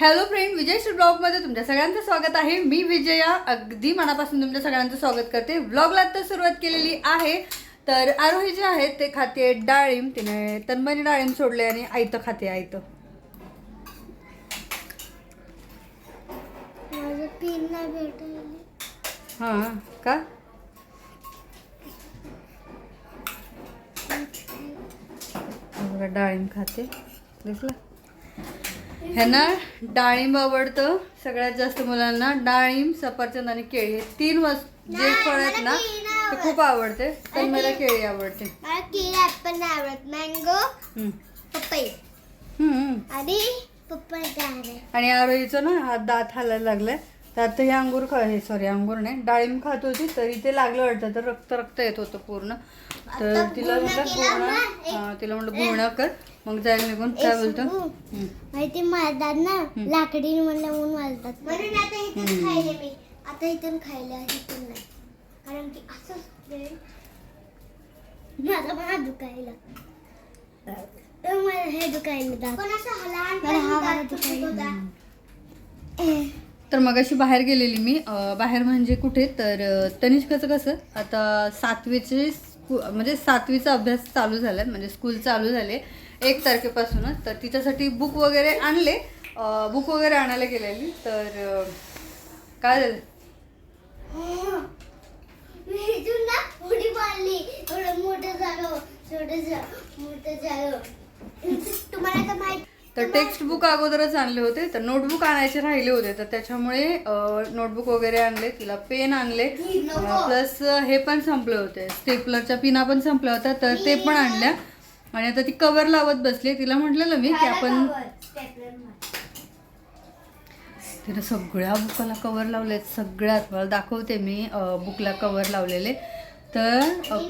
Hello friend विजय ब्लॉगमध्ये तुमच्या सगळ्यांचं स्वागत आहे. मी विजया अगदी मनापासून तुमच्या सगळ्यांचं स्वागत करते. ब्लॉगला तर सुरुवात केलेली आहे. तर आरोही जे आहे ते खाते डाळिंब तिने तन्मनी डाळिंब सोडले आणि आयतं खाते आयतं भेटायला हां का? डाळिंब खाते. दिसलं? ह्यांना डाळिंब आवडतं सगळ्यात जास्त मुलांना. डाळिंब सफरचंद आणि केळी हे तीन वस्तू जे फळ आहेत ना ते खूप आवडते पण मला केळी आवडते. केळी ऍपल नाही आवडत. मँगो हम्म. पपई. आणि आरोहीचं ना हात दात हालायला लागलाय. तर आता हे अंगूर खा हे सॉरी अंगूर नाही डाळिंब खात होती तरी ते लागलं वाटतं तर रक्त रक्त येत होतं पूर्ण. तर तिला म्हटलं गुळणा तिला म्हटलं गुळणा कर. मग जायला निघून काय बोलतो. माहिती मारतात ना लाकडी म्हणलं म्हणून मारतात म्हणून आता इथून खायले मी. आता इथून खायला इथून नाही. कारण की असं माझा मला दुखायला. मला हे दुखायला दात. मला हा मला दुखायला तर मग अशी बाहेर गेलेली मी. बाहेर म्हणजे कुठे? तर तनिष्काचं कसं? आता सातवीचे स्कू म्हणजे सातवीचा अभ्यास चालू झाला म्हणजे स्कूल चालू झाले एक तारखेपासूनच. तर तिच्यासाठी बुक वगैरे आणले. बुक वगैरे आणायला गेलेली. तर काय झालं? झालं. तुम्हाला तर टेक्स्ट बुक अगोदरच आणले होते तर नोटबुक आणायचे राहिले होते तर त्याच्यामुळे नोटबुक वगैरे आणले तिला पेन आणले प्लस हे पण संपले होते. स्टेपलरच्या पिना पण संपल्या होत्या तर ते पण आणल्या. आणि आता ती कवर लावत बसली तिला म्हटलेलं मी की आपण तिने सगळ्या बुकाला कवर लावलेत सगळ्यात. मला दाखवते मी बुकला कवर लावलेले. तर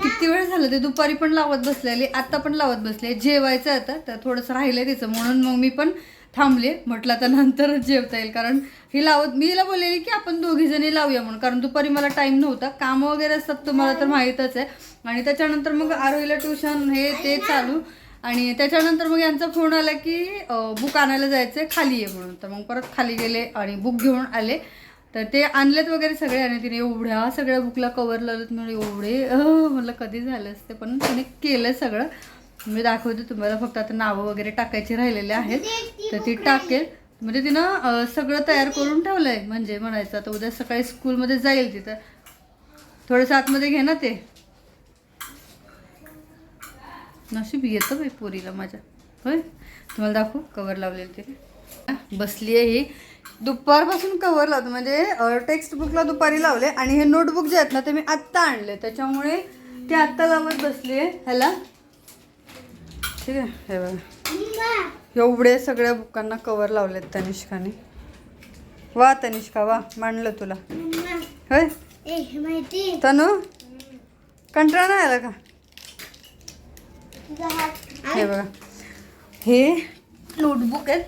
किती वेळ झालं? ते दुपारी पण लावत बसलेली आत्ता पण लावत बसले जेवायचं आता तर थोडंसं राहिलं तिचं. म्हणून मग मी पण थांबले. म्हटलं आता नंतरच जेवता येईल. कारण ही लावत मी हिला बोललेली की आपण दोघीजणी लावूया म्हणून. कारण दुपारी मला टाईम नव्हता. कामं वगैरे असतात तुम्हाला तर माहीतच आहे. आणि त्याच्यानंतर मग आरोहीला ट्युशन हे ते चालू. आणि त्याच्यानंतर मग यांचा फोन आला की बुक आणायला जायचं आहे खाली आहे म्हणून. तर मग परत खाली गेले आणि बुक घेऊन आले. तर ते आणलेत वगैरे सगळे आणि तिने एवढ्या सगळ्या बुकला कवर लावलेत म्हणजे एवढे? अह, म्हटलं कधी झालं असते? पण तिने केलं सगळं. मी दाखवते तुम्हाला फक्त आता नावं वगैरे टाकायची राहिलेले आहेत. तर ती टाकेल. म्हणजे तिनं सगळं तयार करून ठेवलंय. म्हणजे म्हणायचं आता उद्या सकाळी स्कूलमध्ये जाईल तिथं थोडंसं आतमध्ये घे ना ते. नशीब येतं बाई पोरीला माझ्या. होय? तुम्हाला दाखवू? कवर लावलेलं ते. बसली आहे ही. दुपारपासून कवर लावतो. म्हणजे टेक्स्ट बुकला दुपारी लावले आणि हे नोटबुक जे आहेत ना ते मी आत्ता आणले. त्याच्यामुळे ते आत्ता लावत बसली आहे. ह्याला. ठीक आहे. हे बघा. एवढे सगळ्या बुकांना कवर लावलेत तनिष्काने. वा तनिष्का वा. मांडलं तुला. होय? तनु? कंटाळा नाही आला का? हे बघा. हे नोटबुक आहेत.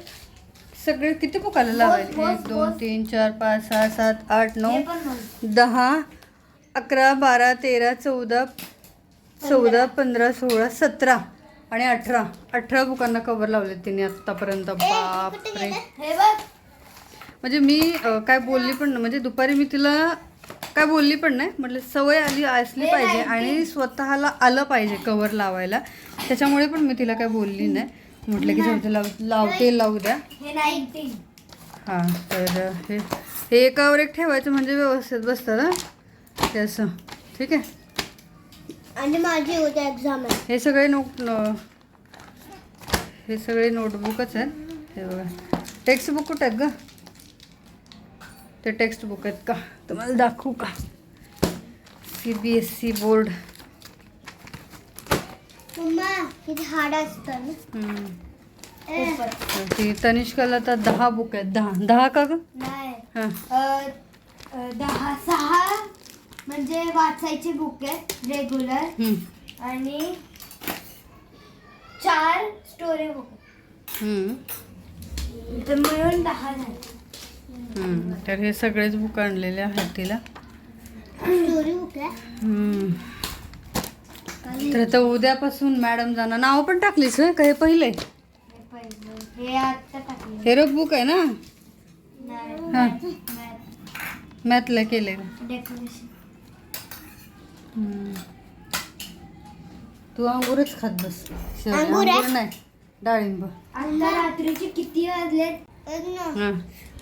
सगळे किती बुकाला लावायचे. एक दोन तीन चार पाच सहा सात आठ नऊ दहा अकरा बारा तेरा चौदा चौदा पंधरा. सोळा सतरा आणि अठरा. अठरा बुकांना कवर लावले तिने आत्तापर्यंत. बापरे. म्हणजे मी काय बोलली पण नाही. म्हणजे दुपारी मी तिला काय बोलली पण नाही. म्हटलं सवय आली असली पाहिजे आणि स्वतःला आलं पाहिजे कवर लावायला. त्याच्यामुळे पण मी तिला काय बोलली नाही. म्हटलं की दे, लाव लावते लावू द्या. हे तर हे हे एकावर एक ठेवायचं म्हणजे व्यवस्थित बसतं ना? ते असं. ठीक आहे? आणि माझी उद्या एक्झाम आहे. हे सगळे नोट हे सगळे नोटबुकच आहेत. हे बघा. टेक्स्ट बुक कुठं आहेत ग? ते टेक्स्ट बुक आहेत का? तुम्हाला दाखवू का? C B S C board mumma किती हार्ड असतं ना. हम्म. ती तनिष्काला तर दहा बुक आहेत. दहा. दहा का ग? नाही. हां. अ, अ, दहा सहा म्हणजे वाचायचे बुक आहे रेग्युलर हम्म. आणि चार स्टोरी बुक हम्म. तर मिळून दहा झाले. हम्म. तर हे सगळेच बुक आणलेले आहेत तिला. स्टोरी बुक आहे. हम्म. तर आता उद्यापासून मॅडम जाणार. नाव पण टाकलीस होय? का हे पहिले? हे पहिलं हे आता टाकले. हे बुक आहे ना? हा. मॅथला केले. तू अंगूरच खात बस. अंगूर नाही. डाळिंब. आता रात्रीचे किती वाजलेत?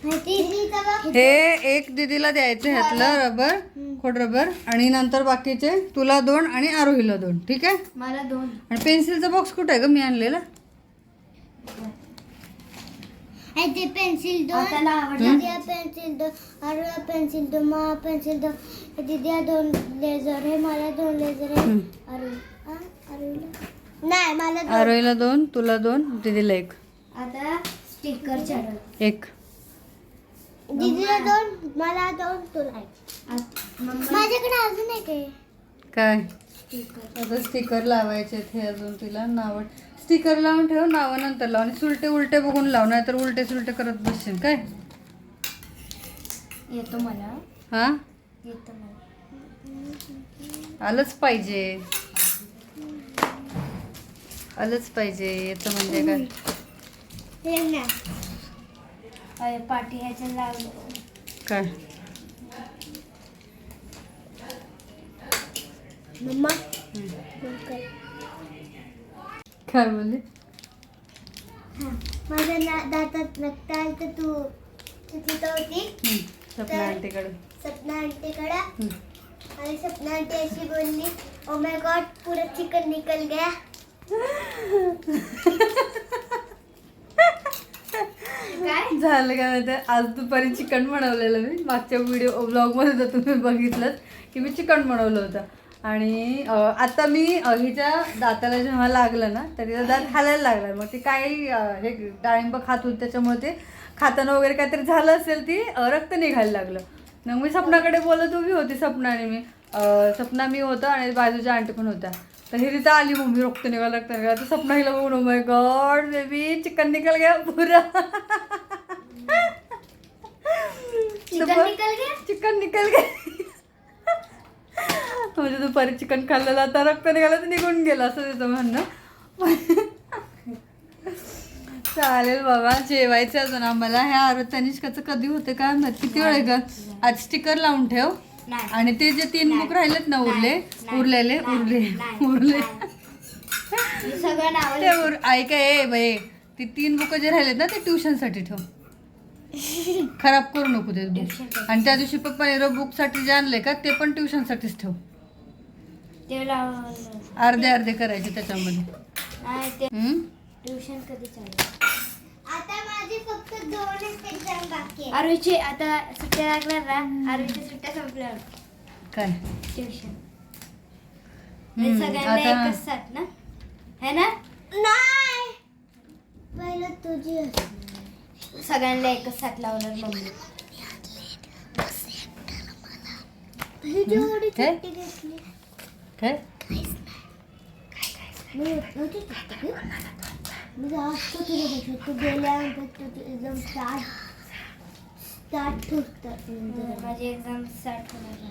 हा. हे एक दीदीला द्यायचं ह्यातलं रबर खोड रबर आणि नंतर बाकीचे तुला दोन आणि आरोहीला दोन ठीक आहे? मला दोन. आणि पेन्सिलचा बॉक्स कुठे आहे ग? मी आणलेला. ते पेन्सिल दोन त्याला आवडला. पेन्सिल दोन अरुला पेन्सिल दोन मला पेन्सिल दोन दिद्या दोन लेझर हे मला दोन लेझर आहे नाही मला दोन. आरोहीला दोन तुला दोन दीदीला एक. आता स्टिकर एक. दीदीला दोन मला दोन तुला माझ्याकडे अजून एक आहे. काय? स्टिकर. आता स्टिकर लावायचे हे अजून तिला. नाव स्टिकर लावून ठेव नावं नंतर लाव. आणि सुलटे उलटे बघून लाव नाही तर उलटे सुलटे करत बसशील. काय? येतो मला. हा? येतो मला. आलंच पाहिजे. आलंच पाहिजे. येतं म्हणजे काय? पाठी ह्याच्या लावलं काय? मम्मा? काय? बोलले? माझ्या ना- दातात रक्त आलं तर तू तू तिथं होती. सपना आंटीकडे. सपना आंटीकडे. आणि सपना आंटी अशी बोलली ओ माय गॉड पूरा चिकन निकल गया. झालं काय माहिती? आज दुपारी चिकन बनवलेलं मी. मागच्या व्हिडिओ ब्लॉगमध्ये तर तुम्ही बघितलं की मी चिकन बनवलं होतं. आणि आता मी हिच्या दाताला जेव्हा लागलं ना तर तिचा दात हालायला लागला. मग ती काही हे डाळिंब खात होती त्याच्यामुळे ते खाताना वगैरे काहीतरी झालं असेल ती रक्त निघायला लागलं. मग मी सपनाकडे बोलत उभी होती सपना आणि मी सपना मी होतं आणि बाजूच्या आंटी पण होत्या. तर ही तिथं आली मम्मी रक्त निघालं रक्त निघालं तर सपना हिला बघून "Oh my god baby chicken निकल गया पुरा. चिकन निकल गया? चिकन निकल गया. म्हणजे दुपारी चिकन खाल्लेलं आता रक्त निघालं तर निघून गेलं असं त्याचं म्हणणं. चालेल बाबा जेवायचं अजून आम्हाला. ह्या आरोग्य तनिष्काचं कधी होते काय माहीत? किती वेळ आहे का आज स्टिकर लावून ठेव. नाही. आणि ते जे तीन बुक राहिलेत ना उरले उरलेले उरले उरले. सगळं नाव ते उर ऐका ए बाई. ती तीन बुक जे राहिलेत ना ते ट्युशनसाठी ठेव. खराब करू नको ते बुक आणि त्या दिवशी पप्पाने बुकसाठी जे आणले का ते पण ट्युशनसाठीच ठेव. ते लावलं अर्धे अर्धे करायचे त्याच्यामध्ये. नाही ते हम्म? ट्युशन कधी चालू? आता माझी फक्त दोनच एक्झाम बाकी आहे आरोहीची आता सुट्ट्या लागल्या ना? आरोहीच्या सुट्ट्या संपल्या काय? ट्युशन हम्म, सगळ्यांना आता एकच साथ ना? है ना? नाही. पहिलं तुझी सगळ्यांना एकच साथ लावणार मम्मी. काय? काय? मी नव्हती. मी जास्त तू गेल्यानंतर तू तू एकदम स्टार्ट स्टार्ट होतं माझी एक्झाम स्टार्ट होणार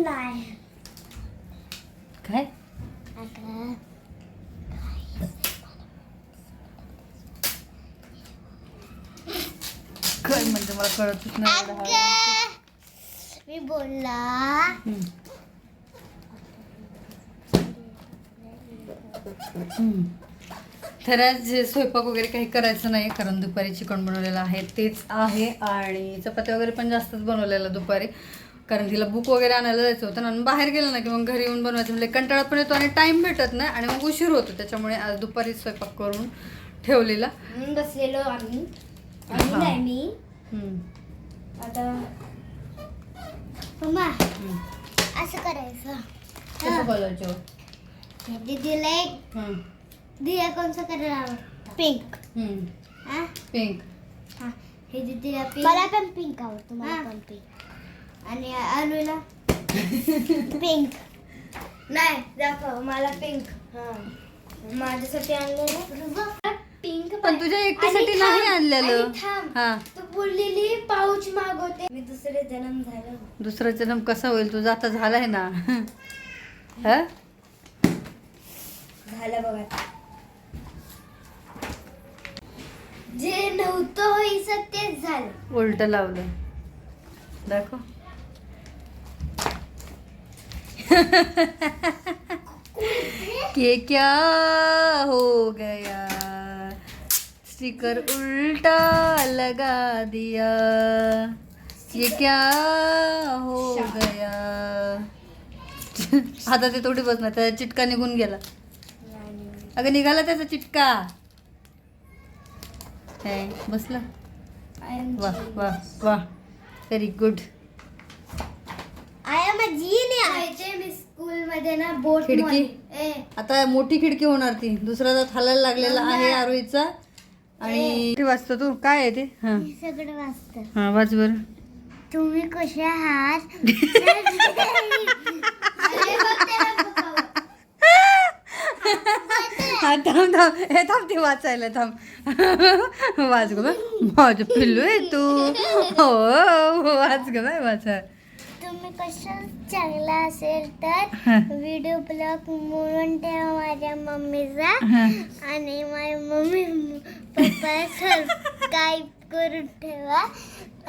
नाही काय अगं काय म्हणजे मला कळतच नाही एवढं हळू. मी बोलला हम्म. तर आज जे स्वयंपाक वगैरे काही करायचं नाही कारण दुपारी चिकन बनवलेलं आहे तेच आहे. आणि चपात्या वगैरे पण जास्तच बनवलेलं दुपारी. कारण तिला बुक वगैरे आणायला जायचं होतं आणि बाहेर गेलं ना की मग घरी येऊन बनवायचं. म्हणजे कंटाळा पण येतो आणि टाईम भेटत नाही आणि मग उशीर होतो. त्याच्यामुळे आज दुपारी स्वयंपाक करून ठेवलेला. बसलेलो आम्ही. नाही मी. आता. असं करायचं. कसं बोलायचं दीदीला एक. दिया कोणचं करायला आवडतं पिंक हम्म. हा पिंक हा हे दीदीला पिंक मला पण पिंक आवडतो मला पण पिंक आणि अनुला पिंक नाही दाखव मला पिंक हा. माझ्यासाठी आणलेलं पिंक पण तुझ्या एकटीसाठी नाही आणलेलं. हा. तू बोललेली पाऊच मागवते. मी दुसरे जन्म झालं. दुसरा जन्म कसा होईल? तुझा आता झालाय ना. हा? झालं बघा. जे नव्हतं तेच झालं. उलट लावलं. दाखव. ये क्या हो गया? स्टिकर उल्टा लगा दिया। ये क्या हो गया? आता ते थोडी बसणार त्याचा चिटका निघून गेला. अगं निघाला त्याचा चिटका. हे, बसला. वा वा वा. Very good I am a genius school मध्ये ना बोट खिडकी? ए. आता मोठी खिडकी होणार ती. दुसरा दात हालायला लागलेला आहे आरोहीचा. आणि किती वाजता तू? काय आहे ते? हा. हे सगळं वाचतं हा वाच बर. तुम्ही कसे आहात? थांब थांब हे थांब ते वाचायला थांब. वाच ग बाय माझं पिल्लू आहे तू. हो वाच ग बाय वाचा. तुम्ही कसं चांगला असेल तर हा. व्हिडिओ ब्लॉग म्हणून ठेवा माझ्या मम्मीचा. हा. आणि माझ्या मम्मी पप्पा सबस्क्राईब करून ठेवा.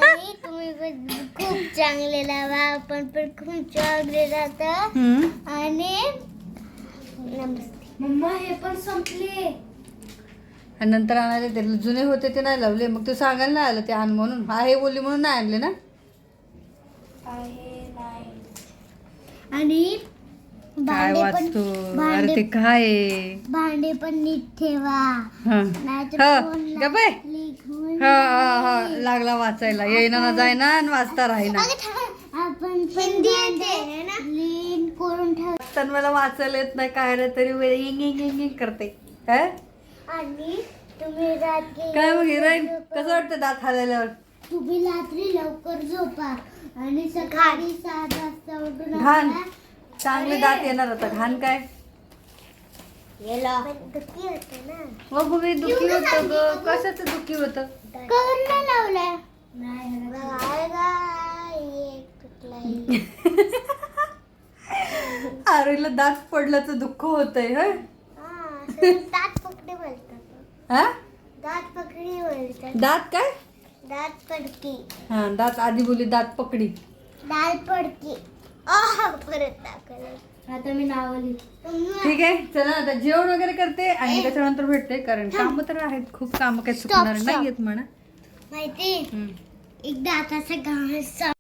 आणि तुम्ही पण खूप चांगले लावा. आपण पण खूप चांगले राहतं. आणि नमस्ते मम्मा हे पण संपले. आणि नंतर आणायला ते जुने होते ते नाही लावले. मग तू सांगायला नाही आलं ते आण म्हणून. हा हे बोलली म्हणून नाही आणले ना? आणि काय भांडे पण वाचतो? अरे भांडे ते काय? आहे? भांडे पण नीट ठेवा. हा. नाहीतर हा, फोन ग बाय. लागली घेऊन हा हा हा. लागला वाचायला. येईना ना जायना आणि वाचता राहीना. आपण तर मला वाचायला येत नाही काय रे तरी वेळ इंग इंग इंग इंग करते. काय आणि तुम्ही रात्री काय मग हिराईन? कसं वाटतं दात हालायल्यावर? तुम्ही रात्री लवकर झोपा. आणि सकाळी सात वाजता उठून घाण. चांगले दात येणार आता. घाण काय? दुखी होते ना. हो बघ दुखी होतं ग. कशाचं दुखी होतं? कर्ण लावलाय आरीला दात पडल्याचं दुःख होतंय ह दात पकडी बोलतात. हा? दात पकडी बोलतात. दात काय? दात पडकी. हा दात आधी बोली दात पकडी. दाल पडकी. आह, आता मी नावली ठीक आहे चला आता जेवण वगैरे करते आणि त्याच्यानंतर भेटते कारण काम तर आहेत खूप काम काही चुकणार stop. नाहीयेत म्हणा. माहिती. एकदा आता गाणं